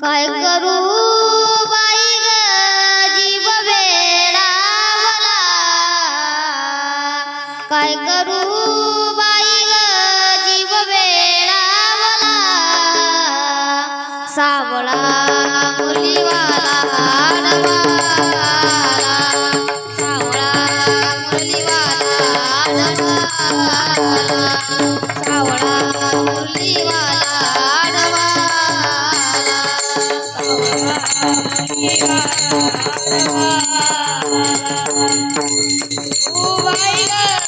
काय करू बाई ग? जीव वेडावला. काय करू बाई ग? जीव वेडावला. सावळा मुलीवाला. Oh my God.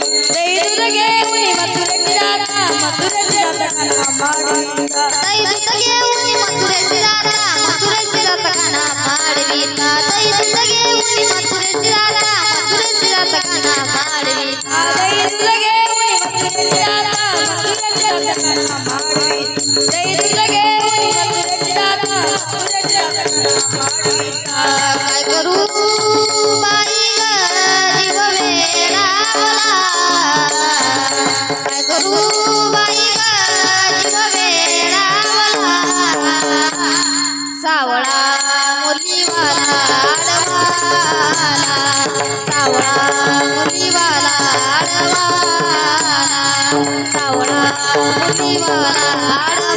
मुलीवाला आडवाला सावळा मुलीवाला आडवाला सावळा मुलीवाला